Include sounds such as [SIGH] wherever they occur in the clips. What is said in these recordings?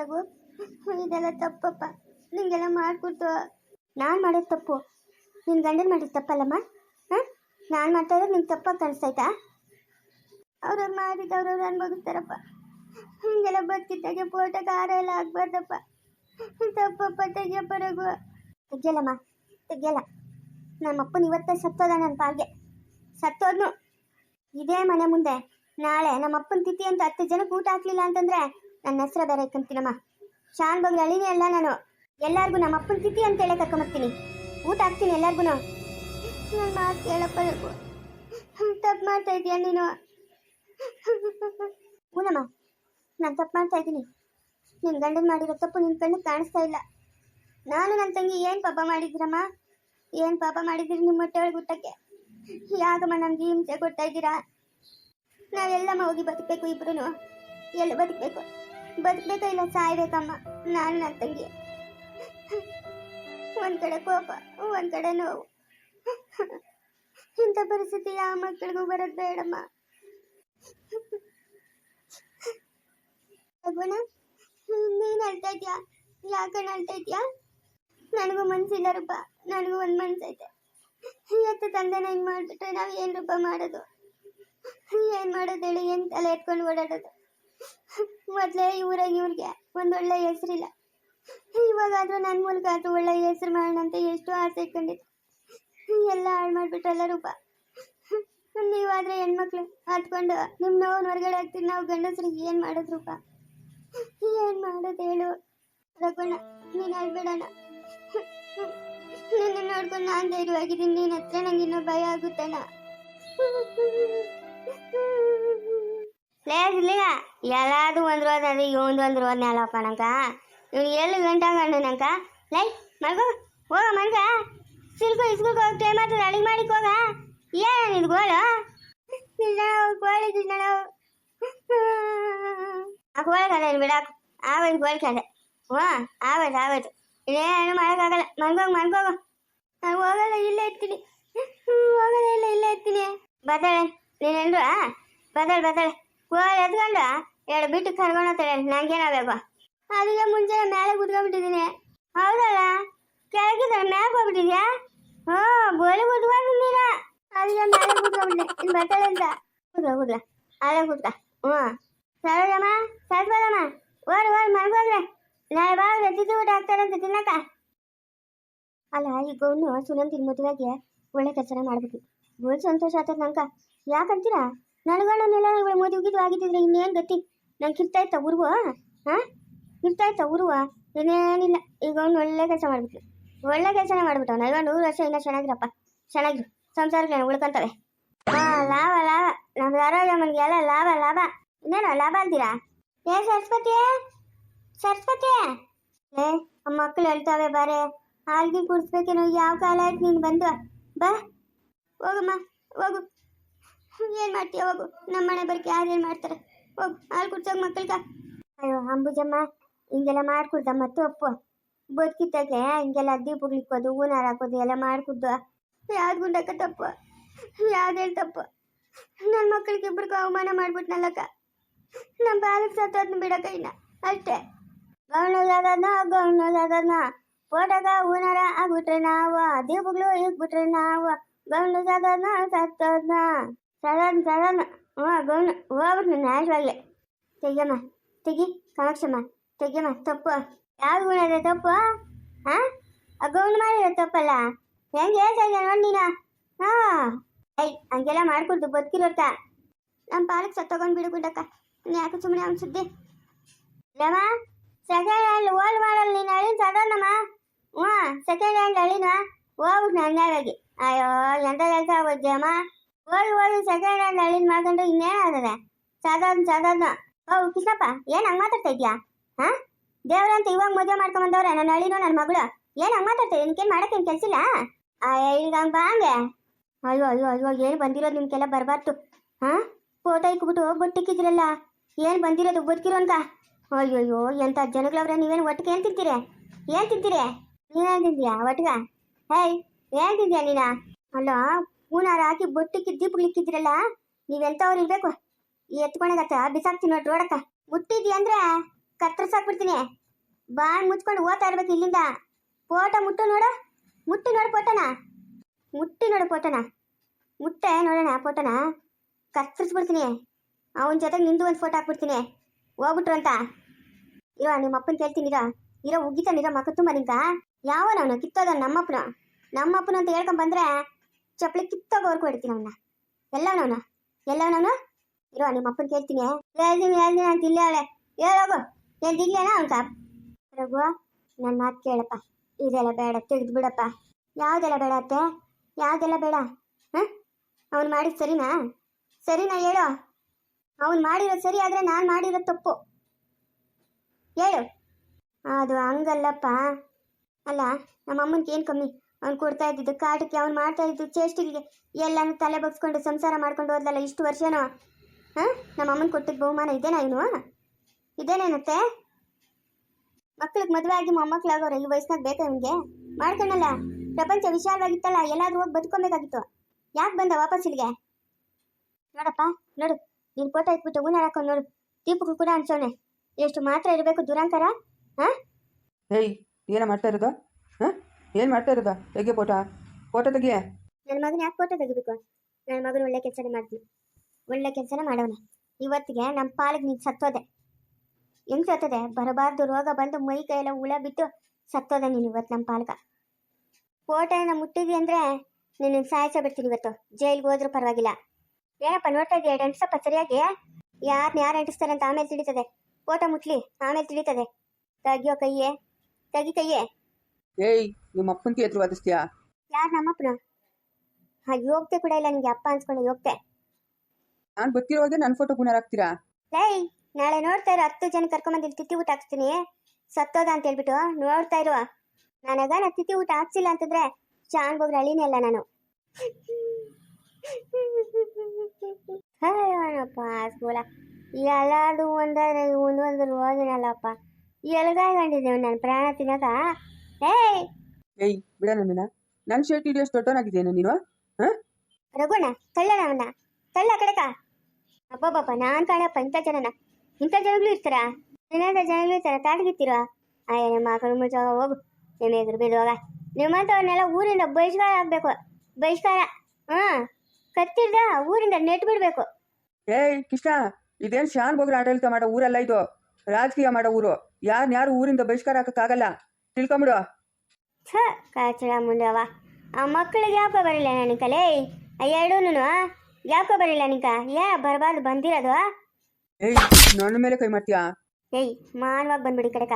ರಘು ಇದೆಲ್ಲ ತಪ್ಪಪ್ಪ. ನಿಂಗೆಲ್ಲ ಮಾಡ್ಕೊಡ್ತು. ನಾನು ಮಾಡೋದು ತಪ್ಪು. ನಿನ್ನ ಗಂಡನ ಮಾಡಿದ ತಪ್ಪಲ್ಲಮ್ಮ? ಹಾಂ? ನಾನು ಮಾಡ್ತಾ ಇರೋದು ತಪ್ಪಾಗಿ ಕಾಣಿಸ್ತಾಯ್ತಾ? ಅವ್ರವ್ರು ಮಾಡಿದ್ದು ಅವ್ರವ್ರು ಅನ್ಭವಿಸ್ತಾರಪ್ಪ. ಹಿಂಗೆಲ್ಲ ಬದುಕಿದ್ದಾಗೆ ಫೋಟೋಗೆ ಖಾರ ಎಲ್ಲ ಆಗ್ಬಾರ್ದಪ್ಪ ತಪ್ಪಪ್ಪ, ತೆಗಿಯಪ್ಪ ರಘು. ತೆಗಿಯಲ್ಲಮ್ಮ, ತೆಗಿಯಲ್ಲ. ನಮ್ಮಪ್ಪನ ಇವತ್ತೇ ಸತ್ತೋದ ನನ್ನ ಪಾಲ್ಗೆ. ಸತ್ತೋದ್ನು. ಇದೇ ಮನೆ ಮುಂದೆ. ನಾಳೆ ನಮ್ಮ ಅಪ್ಪನ ತಿಥಿ ಅಂತ ಹತ್ತು ಜನಕ್ಕೆ ಊಟ ಹಾಕ್ಲಿಲ್ಲ ಅಂತಂದ್ರೆ ನನ್ನ ಹೆಸರು ಬೇರೆ ಕಂತಿನಮ್ಮ ಶಾನ್ ಬಗ್ಗೆ ಅಳಿನೇ ಅಲ್ಲ ನಾನು. ಎಲ್ಲರಿಗೂ ನಮ್ಮ ಅಪ್ಪನ ತಿಥಿ ಅಂತ ಹೇಳಿ ಕರ್ಕೊಂಬರ್ತೀನಿ ಊಟ ಹಾಕ್ತೀನಿ ಎಲ್ಲರಿಗೂ ನನ್ನ ಮಾತು ಕೇಳಪ್ಪ ತಪ್ಪು ಮಾಡ್ತಾ ಇದೀಯ ನೀನು. ಹೂನಮ್ಮ, ನಾನು ತಪ್ಪು ಮಾಡ್ತಾ ಇದ್ದೀನಿ ನಿನ್ ಗಂಡನ ಮಾಡಿರೋ ತಪ್ಪು ನಿನ್ ಕಣ್ಣು ಕಾಣಿಸ್ತಾ ಇಲ್ಲ. ನಾನು ನನ್ನ ತಂಗಿ ಏನು ಪಾಪ ಮಾಡಿದ್ದೀರಮ್ಮ? ಏನು ಪಾಪ ಮಾಡಿದ್ದೀರಿ ನಿಮ್ಮ ಹೊಟ್ಟೆ ಒಳಗೆ ಊಟಕ್ಕೆ ಯಾಕಮ್ಮ ನಮ್ಗೆ ಹಿಂಸೆ ಕೊಡ್ತಾ ಇದ್ದೀರಾ? ನಾವೆಲ್ಲಮ್ಮ ಹೋಗಿ ಬದುಕಬೇಕು ಇಬ್ರು ಎಲ್ಲ ಬದುಕಬೇಕು? ಬದುಕಬೇಕಾ ಇಲ್ಲ ಸಾಯ್ಬೇಕಮ್ಮ. ನಾನು ನನ್ನ ತಂಗಿ ಒಂದ್ ಕಡೆ ಕೋಪ, ಒಂದ್ ಕಡೆ ನೋವು. ಇಂಥ ಪರಿಸ್ಥಿತಿ ಯಾವ ಮಕ್ಕಳಿಗೂ ಬರೋದು ಬೇಡಮ್ಮ. ರಘುಣ ನೀನ್ ಅಳ್ತಾ ಇದ್ಯಾ? ಯಾಕಣ್ಣ ಅಳ್ತಾ ನನಗೂ ಮನ್ಸಿಲ್ಲ ರೂಪ. ನನಗೂ ಒಂದು ಮನ್ಸೈತೆ. ಇವತ್ತು ತಂದೆನ ಹಿಂಗೆ ಮಾಡ್ಬಿಟ್ರೆ ನಾವು ಏನು ರೂಪ ಮಾಡೋದು? ಏನು ಮಾಡೋದು ಹೇಳಿ? ಏನು ತಲೆ ಎತ್ಕೊಂಡು ಓಡಾಡೋದು? [LAUGHS] ಮೊದಲೇ ಇವ್ರಾಗ ಇವ್ರಿಗೆ ಒಂದು ಒಳ್ಳೆ ಹೆಸರಿಲ್ಲ. ಇವಾಗಾದ್ರೂ ನನ್ನ ಮೂಲಕ ಆದರೂ ಒಳ್ಳೆ ಹೆಸರು ಮಾಡೋಣ ಅಂತ ಎಷ್ಟು ಆಸೆ ಇಟ್ಕೊಂಡಿದ್ದು. ಎಲ್ಲ ಹಾಳು ಮಾಡಿಬಿಟ್ರಲ್ಲ ರೂಪ ನೀವಾದ್ರೆ ಹೆಣ್ಮಕ್ಳು ಹತ್ಕೊಂಡು ನಿಮ್ಮ ನೋವು ಹೊರಗಡೆ ಹಾಕ್ತೀರಿ ನಾವು ಗಂಡಸ್ರಿಗೆ ಏನು ಮಾಡೋದು ರೂಪ ಏನು ಮಾಡೋದು ಹೇಳು. ರಘುಣ ನೀನು ಅಳ್ಬೇಡಣ ನಿನ್ನ ನೋಡ್ಕೊಂಡು ನಾನು ಧೈರ್ಯವಾಗಿದ್ದೀನಿ. ನೀನು ಹತ್ರ ನಂಗೆ ಇನ್ನೂ ಭಯ ಆಗುತ್ತಣ್ಣ. ಲೇಜಿಲ್ಲ ಎಲ್ಲಾದು ಒಂದು ರೋದ್ ಅದು ಇವಂದು ಒಂದು ರೋದ್ ನೆಲಪ್ಪ ನಂಕ ಇವ್ನು ಎಲ್ಲಿ ಗಂಟ ಗಂಡನಂಕ ಲೈ ಮಲ್ಗೋ ಹೋಗ ಮನ್ಗ ಸಿಲ್ಕು ಇಸ್ಕುಲ್ಕೊ ಹೋಗಿ ಟೈಮ್ ಆಗ್ತದೆ ಅಡಿಗೆ ಮಾಡಿಕ್ ಹೋಗ ಏನ ಇದು ಗೋಳು ಇಲ್ಲ ಗೋಳಿ ತಿನ್ನ ಆ ಗೋಳಿ ಕಡೆ ಬಿಡಾಕು ಆವೈತು ಗೋಳಿ ಕಡೆ ಹ್ಞೂ ಆವೈತು ಆವೈತು ಇನ್ನೇನು ಮಾಡೋಕ್ಕಾಗಲ್ಲ ಮನ್ಗೋಗ ಮನ್ಗೋಗ ನಾನು ಹೋಗಲ್ಲ ಇಲ್ಲೇ ಇರ್ತೀನಿ ಹೋಗಲ್ಲ ಇಲ್ಲ ಇಲ್ಲೇ ಇರ್ತೀನಿ ಬತ್ತಾಳೆ ನೀನೆಂದ್ರು ಬತ್ತಾಳೆ ಬತ್ತಾಳೆ ಗೋಲ್ ಎತ್ಕೊಂಡು ಎರಡು ಬಿಟ್ಟು ಕರ್ಕೊಂಡು ಹೋಗ್ತಾಳೆ. ನಂಗೇನಾಗಬೇಕು? ಅದಕ್ಕೆ ಮುಂಚೆ ಮೇಲೆ ಕುತ್ಕೊಂಡ್ಬಿಟ್ಟಿದ್ದೀನಿ. ಹೌದಲ್ಲ? ಕೆಳಗಿದ್ರೆ ಮೇಲೆ ಹೋಗ್ಬಿಟ್ಟಿದ್ಯಾ? ಹ್ಞೂ ಗೋಲಿ ಕುತ್ಕೊಂಡು ನೀನು. ಅದಕ್ಕೆ ಮೇಲೆ ಕುತ್ಕೊಂಡ್ಬಿಟ್ಟೆ ಇನ್ನು ಬರ್ತಾಳೆ ಅಂತ. ಕೂತ್ಕ ಕೂತ್ಕ. ಅಲ್ಲೇ ಕೂತ್ಕ. ಹ್ಞೂ. ಸರೋಜಮ್ಮ ಸರಸ್ವತಮ್ಮ ಓಡ್ ಓಡ್ ಮಲ್ಕೋದ್ರೆ ನಾಳೆ ಬಾ ಎತ್ತಿದ್ದು ಊಟ ಹಾಕ್ತಾರೆ ಅಂತ ತಿನ್ನಕ ಅಲ್ಲ ಈಗ ಗೌನು ಸುನಂತಿನ ಮದುವೆಗೆ ಒಳ್ಳೆ ಕೆಲಸನ ಮಾಡ್ಬೇಕು. ಬೋಲ್ ಸಂತೋಷ ಆಗ್ತದೆ ನಂಕ ಯಾಕಂತೀರಾ? ನನಗಣ್ಣನೆಲ್ಲ ಮದುವೆ ಗಿದ್ದು ಆಗಿದ್ದಿದ್ರೆ ಇನ್ನೇನು ಗತಿ? ನಂಗೆ ಇರ್ತಾ ಇತ್ತ ಊರ್ಗು ಹಾಂ? ಇರ್ತಾ ಇತ್ತ ಏನೇನಿಲ್ಲ ಈಗ ಅವ್ನು ಒಳ್ಳೆ ಕೆಲಸ ಮಾಡ್ಬಿಟ್ಟು ಒಳ್ಳೆ ಕೆಲಸನೇ ಮಾಡ್ಬಿಟ್ಟು ಅವ್ನು. ಐವ ನೂರು ವರ್ಷ ಇನ್ನೂ ಚೆನ್ನಾಗಿರಪ್ಪ. ಚೆನ್ನಾಗಿರು. ಸಂಸಾರಕ್ಕೆ ಉಳ್ಕೊಂತವೆ. ಹಾಂ, ಲಾಭ ಲಾಭ. ನಮ್ಮ ಎಲ್ಲ ಲಾಭ ಲಾಭ. ಇನ್ನೇನು, ಲಾಭ ಅಂತೀರಾ? ಏ, ಸರಸ್ವತಿ ಸರಸ್ವತಿ. ಏ ಮಕ್ಕಳು ಹೇಳ್ತಾವೆ ಬಾರೆ. ಹಾಲ್ಗಿ ಕುಡಿಸ್ಬೇಕೇನೋ ಯಾವ ಕಾಲ ಆಯ್ತು ನೀನು ಬಂದು? ಬಾ. ಹೋಗಮ್ಮ, ಹೋಗು. ಏನು ಮಾಡ್ತೀಯ? ಹೋಗು. ನಮ್ಮ ಮನೆ ಬರ್ಕೆ ಯಾರು ಏನು ಮಾಡ್ತಾರೆ? ಹೋಗು. ಹಾಲು ಕುಡ್ಸೋಗಿ ಮಕ್ಕಳಿಗೆ. ಅಯ್ಯೋ, ಅಂಬುಜಮ್ಮ, ಹಿಂಗೆಲ್ಲ ಮಾಡ್ಕೊಡ್ದ ಮತ್ತು ಅಪ್ಪ ಬದುಕಿದ್ದಾಗೆ ಹಿಂಗೆಲ್ಲ ದೀಪಗಳಿಕ್ಕೋದು ಹೂನಾರ ಹಾಕೋದು, ಎಲ್ಲ ಮಾಡ್ಕೊಡ್ದು. ಯಾವ್ದು ಗುಂಡಕ್ಕ ತಪ್ಪು? ಯಾವ್ದು ಹೇಳಿ ತಪ್ಪು? ನನ್ನ ಮಕ್ಕಳಿಗೆ ಇಬ್ಬರಿಗೂ ಅವಮಾನ ಮಾಡ್ಬಿಟ್ನಲ್ಲಕ್ಕ. ನಮ್ಮ ಬಾಲಕ್ ಸತ್ತೋದ್ನ ಬಿಡಕ್ಕ ಇನ್ನ ಅಷ್ಟೇ. ಗೌಣದಾದನ ಗೌಣದಾದನ ಫೋಟೋಗ ಹೂನಾರ ಆಗ್ಬಿಟ್ರೆ ನಾವು. ದೀಪಗಳು ಇಕ್ಬಿಟ್ರೆ ನಾವು. ಗೌಣದಾದನ ಸತ್ತೋದ್ನ ಸದನ್ ಸದನ್. ಹ್ಞೂ ಗೌಣ ಹೋಗ್ಬಿಟ್ಟು ನಾಶವಾಗ್ಲಿ ತೆಗಿಯಮ್ಮ, ತೆಗಿ ಕಾಮಾಕ್ಷಮ್ಮ ತೆಗಿಯಮ್ಮ, ತಪ್ಪು. ಯಾವ ಗುಣ ಇದೆ ತಪ್ಪು? ಹಾಂ ಆ ಗೌನ್ ಮಾಡಿರೋ ತಪ್ಪಲ್ಲ? ಹೆಂಗೆ ಹೇಳ್ತಾ ಇದ್ದೆ ನೋಡಿ ನೀನು? ಹಾಂ. ಐ ಹಂಗೆಲ್ಲ ಮಾಡ್ಕೊಡ್ತು ಬದುಕಿರೋರ್ತ ನಮ್ಮ ಪಾಲಕ್ ಸತ್ತೋಗೊಂಡು ಬಿಡು ಗುಡ್ಡಕ್ಕ. ಯಾಕೆ ಸುಮ್ಮನೆ ಅವ್ನು ಸುದ್ದಿ? ಇಲ್ಲಮ್ಮ ಸೆಕೆಂಡ್ ಹ್ಯಾಂಡ್ ಓಲ್ಡ್ ಮಾಡಲ್ ನೀನು ಅಳಿನ ಸದನಮ್ಮ. ಹ್ಞೂ ಸೆಕೆಂಡ್ ಹ್ಯಾಂಡ್ ಅಳಿನ. ಹೋಗ್ಬಿಟ್ಟು ನನ್ನಾಗಿ ಅಯ್ಯೋ, ಎಂತ ಕೆಲಸ ಆಗೋದ್ಯಮ್ಮ ಓಲ್ಡ್ ಸೆಕೆಂಡ್ ಹ್ಯಾಂಡ್ ಅಳಿನ ಮಾಡ್ಕೊಂಡು ಇನ್ನೇನಾಗದ ಸಾಧಾರಣ ಸಾಧಾರಣ ಓ, ಕೃಷ್ಣಪ್ಪ, ಏನ್ ಹಂಗ ಮಾತಾಡ್ತಾ ಇದ್ಯಾ? ಹಾ? ದೇವ್ರಂತ ಇವಾಗ ಮದುವೆ ಮಾಡ್ಕೊಂಬಂದವ್ರೆ ನನ್ನ ಅಳಿನೋ ನನ್ನ ಮಗಳು. ಏನ್ ಹಂಗೆ ಮಾತಾಡ್ತಾ ನಿನ್ಕೇನ್ ಮಾಡಕ್ ಏನ್ ಕೆಲ್ಸಿಲ್ಲ? ಈಗ ಹಂಗೆ ಬಾ ಹಂಗೆ. ಅಯ್ಯೋ ಅಯ್ಯೋ ಅಯ್ಯೋ, ಏನ್ ಬಂದಿರೋದು ನಿಮ್ಗೆಲ್ಲ ಬರ್ಬಾರ್ದು. ಹಾ? ಫೋಟೋ ಇಕ್ಬಿಟ್ಟು ಬೊಟ್ಟಿಕ್ಕಿದ್ರಲ್ಲ ಏನ್ ಬಂದಿರೋದು ಬದುಕಿರೋ ಅಂತ ಅಯ್ಯೋಯ್ಯೋ ಎಂತ ಜನಗಳವ್ರೆ, ನೀವೇನು ಒಟ್ಟಿಗೆ ಏನ್ ತಿಂತೀರಿ? ಏನ್ ತಿಂತೀರಿ? ನೀವೇನ್ ತಿಂತೀಯಾ ಒಟ್ಟಿಗೆ? ಹೇಯ್ ಏನ್ ತಿಂತೀಯ ನೀನ? ಹೂನಾರ ಹಾಕಿ ಬೊಟ್ಟಿಕ್ಕಿ ದೀಪಗಳಿಕ್ಕಿದ್ರಲ್ಲ ನೀವೆಂಥವ್ರು ಇರ್ಬೇಕು ಎತ್ಕೊಂಡಾಗತ್ತ ಬಿಸಾಕ್ತೀನಿ ನೋಡಿ ರೋಡಕ್ಕ. ಮುಟ್ಟಿದ್ಯ ಅಂದ್ರೆ ಕತ್ತರಿಸಾಕ್ಬಿಡ್ತೀನಿ. ಬಾಣ್ ಮುಚ್ಕೊಂಡು ಓದ್ತಾ ಇರ್ಬೇಕು ಇಲ್ಲಿಂದ. ಫೋಟೋ ಮುಟ್ಟು ನೋಡ. ಮುಟ್ಟಿ ನೋಡು ಪೋಟನ ಮುಟ್ಟಿ ನೋಡು ಪೋಟನ ಮುಟ್ಟೆ ನೋಡೋಣ ಫೋಟೋನ. ಕತ್ತರಿಸ್ಬಿಡ್ತೀನಿ. ಅವನ ಜೊತೆಗೆ ನಿಂದು ಒಂದು ಫೋಟೋ ಹಾಕ್ಬಿಡ್ತೀನಿ. ಹೋಗ್ಬಿಟ್ರು ಅಂತ. ಇರೋ ನಿಮ್ಮ ಅಪ್ಪನ ಕೇಳ್ತೀನಿ ಇರೋ. ಇರೋ ಉಗಿತಾನಿರೋ ಮಕ್ಕ ತುಂಬ ನಿಂತ ಯಾವನವನು? ಕಿತ್ತೋದ ನಮ್ಮಪ್ಪನ. ನಮ್ಮಪ್ಪನ ಅಂತ ಹೇಳ್ಕೊಂಡ್ ಬಂದ್ರೆ ಚಪ್ಪಲಿ ಕಿತ್ತೋಗ ಹೊರ್ಕು ಹೊಡಿತೀನಿ ಅವನ್ನ ಎಲ್ಲವನವನ ನಾನು ಇರೋ ನಿಮ್ಮ ಅಪ್ಪನ ಕೇಳ್ತೀನಿ. ಹೇಳ್ತೀನಿ ಹೇಳ್ತೀನಿ ಅಂತ ಇಲ್ಲೇ ಅವಳೆ. ಹೇಳೋಗು ಏನ್ ದಿಗ್ಲೇನ ಅವನ್ಕ ರಘು ನನ್ನ ಮಾತು ಕೇಳಪ್ಪ. ಇದೆಲ್ಲ ಬೇಡ ತೆಗೆದು ಬಿಡಪ್ಪ. ಯಾವುದೆಲ್ಲ ಬೇಡ ಅತ್ತೆ? ಯಾವುದೆಲ್ಲ ಬೇಡ? ಹಾಂ? ಅವ್ನು ಮಾಡಿದ ಸರಿನಾ? ಸರಿನಾ ಹೇಳು. ಅವ್ನು ಮಾಡಿರೋದು ಸರಿ ಆದರೆ ನಾನು ಮಾಡಿರೋ ತಪ್ಪು. ಹೇಳು. ಅದು ಹಂಗಲ್ಲಪ್ಪ. ಅಲ್ಲ, ನಮ್ಮ ಅಮ್ಮನಿಗೆ ಏನು ಕಮ್ಮಿ? ಅವ್ನು ಕೊಡ್ತಾ ಇದ್ದಿದ್ದು ಕಾಟಕ್ಕೆ, ಅವ್ನು ಮಾಡ್ತಾ ಇದ್ದು ಚೇಷ್ಟಿಗೆ ಎಲ್ಲಾನು ತಲೆ ಬಗ್ಸ್ಕೊಂಡು ಸಂಸಾರ ಮಾಡ್ಕೊಂಡು ಹೋದ್ಲಲ್ಲ ಇಷ್ಟು ವರ್ಷನೋ? ಹಾಂ? ನಮ್ಮ ಅಮ್ಮನ ಕೊಟ್ಟಿದ್ದ ಬಹುಮಾನ ಇದೇನಾ ಇವನು ಇದೇನೇನತ್ತೆ? ಮಕ್ಳಿಗೆ ಮದುವೆ ಆಗಿ ಮೊಮ್ಮಕ್ಳಾಗೋರು ಈ ವಯಸ್ಸಿನಾಗ ಬೇಕಾ ನಿಮಗೆ ಮಾಡ್ಕೊಳಲ್ಲ ಪ್ರಪಂಚ ವಿಶಾಲವಾಗಿತ್ತಲ್ಲ, ಎಲ್ಲಾದ್ರೂ ಹೋಗಿ ಬದುಕೊಬೇಕಾಗಿತ್ತು ಯಾಕೆ ಬಂದ ವಾಪಸ್ ಇಲ್ಲಿಗೆ? ನೋಡಪ್ಪ, ನೋಡು, ನೀನು ಫೋಟೋ ಇಟ್ಬಿಟ್ಟು ಹೂನ ಹಾಕೊಂಡು ನೋಡು, ದೀಪಕ್ಕೂ ಕೂಡ ಅನ್ಸೋಣೆ. ಎಷ್ಟು ಮಾತ್ರ ಇರಬೇಕು ದುರಂಕಾರ, ಹಾಂ? ಏಯ್, ಏನ ಮಾಡ್ತಾ ಇರೋದು? ಹಾಂ? ಏನು ಮಾಡ್ತಾ ಇರೋದು? ತೆಗೆ ಫೋಟೋ ಫೋಟೋ ತೆಗಿಯ? ನನ್ನ ಮಗನ ಯಾಕೆ ಫೋಟೋ ತೆಗಿಬೇಕು? ನನ್ನ ಮಗನ ಒಳ್ಳೆ ಕೆಲಸನೇ ಮಾಡ್ತೀನಿ. ಒಳ್ಳೆ ಕೆಲಸನೇ ಮಾಡೋಣ ಇವತ್ತಿಗೆ ನಮ್ಮ ಪಾಲಿಗೆ ನೀನು ಸತ್ತೋದೆ. ಹೆಂಗೆ ಸತ್ತದೆ? ಬರಬಾರ್ದು ರೋಗ ಬಂದು ಮೈ ಕೈಯೆಲ್ಲ ಹುಳ ಬಿಟ್ಟು ಸತ್ತೋದೆ ನೀನು ಇವತ್ತು ನಮ್ಮ ಪಾಲಕ ಫೋಟೋನ ಮುಟ್ಟಿದ್ವಿ ಅಂದರೆ ನಿನ್ನ ಸಾಯಿಸ ಬಿಡ್ತೀನಿ ಇವತ್ತು. ಜೈಲ್ಗೆ ಹೋದ್ರೂ ಪರವಾಗಿಲ್ಲ. ಏನಪ್ಪ ನೋಡ್ತಾ ಇದೆಯಾ? ಎಂಟಿಸಪ್ಪ ಸರಿಯಾಗಿ? ಯಾರನ್ನ ಯಾರು ಅಂಟಿಸ್ತಾರೆ ಅಂತ ಆಮೇಲೆ ತಿಳಿತದೆ. ಫೋಟೋ ಮುಟ್ಲಿ, ಆಮೇಲೆ ತಿಳಿತದೆ. ತೆಗಿಯೋ ಕೈಯೇ? ತೆಗಿ ಕೈಯೇ? ಏಯ್ ನಿಮ್ಮ ಅಪ್ಪನಿಗೆ ಎದುರು ವಾದಿಸ್ತೀಯಾ? ಯಾರು ನಮ್ಮಪ್ಪನ? ಹಾ ಹೋಗ್ತೆ ಕೂಡ ಇಲ್ಲ ನಿಮಗೆ ಅಪ್ಪ ಅನ್ಸ್ಕೊಂಡು ಯೋಗ್ಯತೆ ನಾನು ಗೊತ್ತಿರೋವಾಗೆ ನನ್ನ ಫೋಟೋ ಗುಣರ ಹಾಕ್ತೀರಾ ಲೈ ನಾಳೆ ನೋಡ್ತಾ ಇರೋ ಹತ್ತು ಜನ ಕರ್ಕೊಂಬಂದು ಇಲ್ಲಿ ತಿತ್ತಿ ಊಟ ಹಾಕ್ಸ್ತೀನಿ. ಸತ್ತೋದ ಅಂತ ಹೇಳ್ಬಿಟ್ಟು ನೋಡ್ತಾ ಇರುವ. ನನಗ ನಾ ತಿತ್ತಿ ಊಟ ಹಾಕ್ಸಿಲ್ಲ ಅಂತಂದ್ರೆ ಚಾನ್ ಹೋಗ್ರೆ ಅಳಿನೇ ಇಲ್ಲ ನಾನು. ಅಯ್ಯೋನಪ್ಪ ಸ್ಕೂಲ ಎಲ್ಲಾರ್ದು ಒಂದಾದ್ರೆ ಒಂದೊಂದು ಎಲ್ಗಾಯ್ಕೊಂಡಿದ್ದೇವೆ ನನ್ನ ಪ್ರಾಣ ತಿನ್ನಕ ಏಯ್! ಏಯ್ ಬಿಡ ನನ್ನ. ನನ್ನ ಶರ್ಟ್ ಹಿಡಿಯೋಷ್ಟು ದೊಡ್ಡವನಾಗಿದ್ದೇನೆ ನೀನು? ಹಾಂ? ರಘುಣ ತಳ್ಳಣ ಅವನ್ನ. ತಳ್ಳ ಕಡೆಕ. ಅಬ್ಬಬ್ಬಪ್ಪ ನಾನ್ ಕಾಣಪ್ಪ ಇಂಥ ಜನನ. ಇಂಥ ಜನಗಳು ಇರ್ತಾರ? ಏನಾದ ಜನಗಳು ಇರ್ತಾರ? ತಾಟಗಿತ್ತೀರ ಅಯ್ಯ ನಿಮ್ಮ ಮಕ್ಕಳು ಮುಚ್ಚ ಹೋಗು. ನಿಮ್ಮ ಎದುರು ಬಿದ್ದೋಗ ನಿಮ್ಮಂಥವ್ರನ್ನೆಲ್ಲ ಊರಿಂದ ಬಹಿಷ್ಕಾರ ಆಗ್ಬೇಕು. ಬಹಿಷ್ಕಾರ ಹಾ? ಕತ್ತಿರ್ದ ಊರಿಂದ ನೆಟ್ ಬಿಡ್ಬೇಕು. ಏಯ್ ಕೃಷ್ಣ ಇದೇನ್ ಶಾನ್ ಬೋಗ್ರ ಆಡಳಿತ ಮಾಡೋ ಊರಲ್ಲ ಇದು? ರಾಜಕೀಯ ಮಾಡೋ ಊರು. ಯಾರ್ಯಾರು ಯಾರು ಊರಿಂದ ಬಹಿಷ್ಕಾರ ಹಾಕಕ್ಕಾಗಲ್ಲ? ತಿಳ್ಕೊಂಬಿಡು. ಛ ಕಾಚಳ ಮುಂಡವ ಆ ಮಕ್ಕಳಿಗೆ ಯಾಪ ಬರಲಿಲ್ಲ ನನಗೆ ಲೇ ಯಾಪ ಎರಡೂನು ಯಾಕೋ ಬರಲಿಲ್ಲ ನಿಕ ಯಾ ಬರಬಾರ್ದು ಬಂದಿರೋದು ಏಯ್ ನನ್ನ ಮೇಲೆ ಕೈ ಮಾಡ್ತೀಯಾ? ಏಯ್ ಮಾನವಾಗಿ ಬಂದ್ಬಿಡಿ ಕಡೆಕ.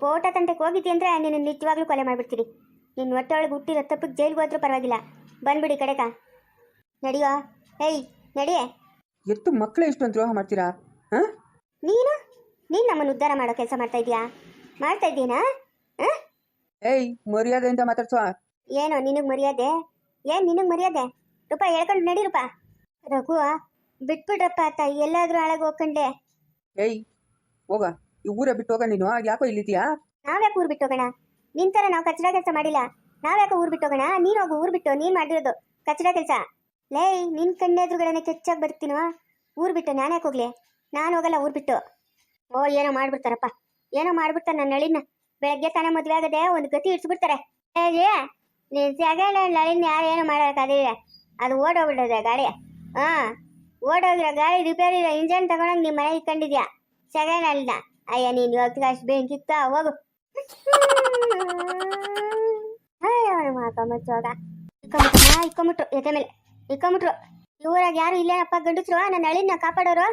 ಪೋಟ ತಂಟೆಗೆ ಹೋಗಿದ್ದಿ ಅಂದ್ರೆ ನೀನು ನಿಜವಾಗ್ಲೂ ಕೊಲೆ ಮಾಡ್ಬಿಡ್ತೀರಿ ನಿನ್ನ ಹೊಟ್ಟೆ ಒಳಗೆ ಹುಟ್ಟಿರೋ ತಪ್ಪಿಗೆ ಜೈಲ್ಗೆ ಹೋದ್ರೂ ಪರವಾಗಿಲ್ಲ. ಬಂದ್ಬಿಡಿ ಕಡೆಕ. ನಡಿಯೋ? ಏಯ್ ನಡಿಯೇ? ಎತ್ತು ಮಕ್ಕಳೇ ಇಷ್ಟೊಂದು ದ್ರೋಹ ಮಾಡ್ತೀರಾ? ಹಾಂ? ನೀನು? ನೀನು ನಮ್ಮನ್ನು ಉದ್ಧಾರ ಮಾಡೋ ಕೆಲಸ ಮಾಡ್ತಾ ಇದೀಯಾ? ಮಾಡ್ತಾ ಇದ್ದೀನಾ ಹಾಂ ಏಯ್ ಮರ್ಯಾದೆಯಿಂದ ಮಾತಾಡ್ಸುವ ಏನೋ ನಿನಗೆ ಮರ್ಯಾದೆ? ಏನ್ ನಿನಗೆ ಮರ್ಯಾದೆ? ರೂಪ ಹೇಳ್ಕೊಂಡು ನಡಿ ರೂಪ. ರಘು ಬಿಟ್ಬಿಡ್ರಪ್ಪ ಆತ ಎಲ್ಲಾದ್ರೂ ಹಾಳಾಗಿ ಹೋಗ್ಕೊಂಡೆ. ಏಯ್ ಹೋಗ. ಈ ಊರ ಬಿಟ್ಟು ಹೋಗ ನೀನು. ಯಾಕೋ ಇಲ್ಲಿದ್ಯಾ ನಾವ್ಯಾಕೆ ಊರ್ ಬಿಟ್ಟು ಹೋಗಣ? ನಿನ್ ತರ ನಾವು ಕಚಡ ಕೆಲಸ ಮಾಡಿಲ್ಲ. ನಾವ್ಯಾಕೆ ಊರ್ ಬಿಟ್ಟು ಹೋಗೋಣ? ನೀನು ಹೋಗು ಊರ್ ಬಿಟ್ಟು. ನೀನ್ ಮಾಡಿರೋದು ಕಚಡ ಕೆಲಸ. ಲೇಯ್ ನಿನ್ ಕಣ್ಣೆ ಎದುರುಗಡೆ ಕೆಚ್ಚಾಗಿ ಬರ್ತೀನೋ? ಊರ್ ಬಿಟ್ಟು ನಾನು ಯಾಕೆ ಹೋಗ್ಲಿ? ನಾನು ಹೋಗಲ್ಲ ಊರ್ ಬಿಟ್ಟು. ಓ ಏನೋ ಮಾಡ್ಬಿಡ್ತಾರಪ್ಪ. ಏನೋ ಮಾಡ್ಬಿಡ್ತಾರೆ ನನ್ನ ನಳಿನ. ಬೆಳಗ್ಗೆ ತಾನೇ ಮದ್ವೆ ಆಗದೆ ಒಂದು ಗತಿ ಇಡ್ಸ್ಬಿಡ್ತಾರೆ. ನೀನು ನಳಿನ ಯಾರು ಏನೋ ಮಾಡೋಕ್ಕಾಗಲಿಲ್ಲ. ಅದು ಓಡೋಗ್ಬಿಡೋದೆ ಗಾಡಿ. ಹಾಂ ಓಡೋಗಿರೋ ಗಾಡಿ ರಿಪೇರಿ ಇರೋ ಇಂಜನ್ ತಗೊಂಡೋಗಿ ನಿಮ್ಮ ಮನೆಗೆ ಇಟ್ಕೊಂಡಿದ್ಯಾ? ಸೆಗಣ ಅಲ್ಲಿನ ಅಯ್ಯ, ನೀನು ಇವತ್ತಿಗೆ ಅಷ್ಟು ಬೆಂಕಿತ್ತ ಹೋಗು. ಇಕ್ಕೊಂಬಿಟ್ರು ಎದೆ ಮೇಲೆ. ಇಕ್ಕೊಂಬಿಟ್ರು ಇವರಾಗ ಯಾರು ಇಲ್ಲೇನಪ್ಪ ಗಂಡಸ್ರು? ನನ್ನ ಹಳಿನ ಕಾಪಾಡೋರು?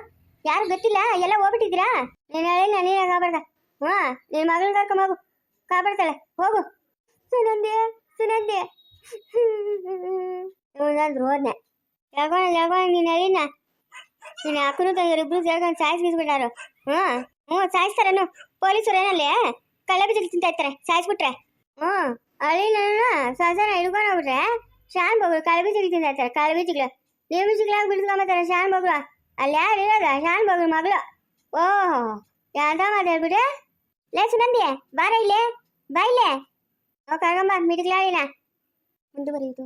ಯಾರು ಗೊತ್ತಿಲ್ಲ? ಎಲ್ಲ ಹೋಗ್ಬಿಟ್ಟಿದ್ದೀರಾ? ನಿನ್ನ ಹಳಿನ ನೀನ ಕಾಪಾಡ್ದ. ಹಾ ನಿನ್ನ ಕರ್ಕೊಂಡ್ ಹೋಗು. ಕಾಪಾಡ್ತಾಳೆ. ಹೋಗು. ಸುನಂದಿ ಸುನಂದಿ. ಇವನಂದ್ರು ಹೋದ್ನೆ ಲಗೋಣ ಲಗೋಣ ನೀನ್ ಹಳಿನ ನಿನ್ನ ಅಕ್ಕನು ತಂಗಿಯರು ಇಬ್ರು ಸೇರ್ಕೊಂಡು ಸಾಯಿಸ್ಬಿಟ್ಟಾರು ಹ್ಞೂ ಹ್ಞೂ ಸಾಯಿಸ್ತಾರೇನು ಪೊಲೀಸರು ಏನಲ್ಲಿ? ಕಳ್ಳ ಬೀಜಗಳು ತಿಂತಾ ಇರ್ತಾರೆ. ಸಾಯಿಸ್ಬಿಟ್ರೆ. ಹ್ಞೂ. ಅಳಿನ ಸಸನ ಹಿಡ್ಕೊಂಡು ಹೋಗ್ಬಿಟ್ರೆ ಶಾನ್ ಬಗ್ರು ಕಳ್ಳ ಬೀಜಗಳು ತಿಂತಾ ಇರ್ತಾರೆ. ಕಳ್ಳ ಬೀಜಗಳು. ನೀವು ಬೀಜಗಳಾಗಿ ಬಿಡ್ಸ್ಕೊಂಬತ್ತಾರೆ ಶಾನ್ ಬಗ್ರು ಅಲ್ಲಿ ಯಾರು ಇರೋದ? ಶಾನ್ ಬಗ್ರು ಮಗಳು. ಓಹ್. ಯಾವ್ದ ಮಾತಾಡ್ಬಿಟ್ರೆ ಲೇ ಸುನಂದಿ ಬಾರ ಇಲ್ಲೇ ಬಾ ಇಲ್ಲೇ ಕರ್ಕೊಂಬ ಮಿಡಿಗ್ಲಾಳಿನ ಮುಂದುವರಿಯುದು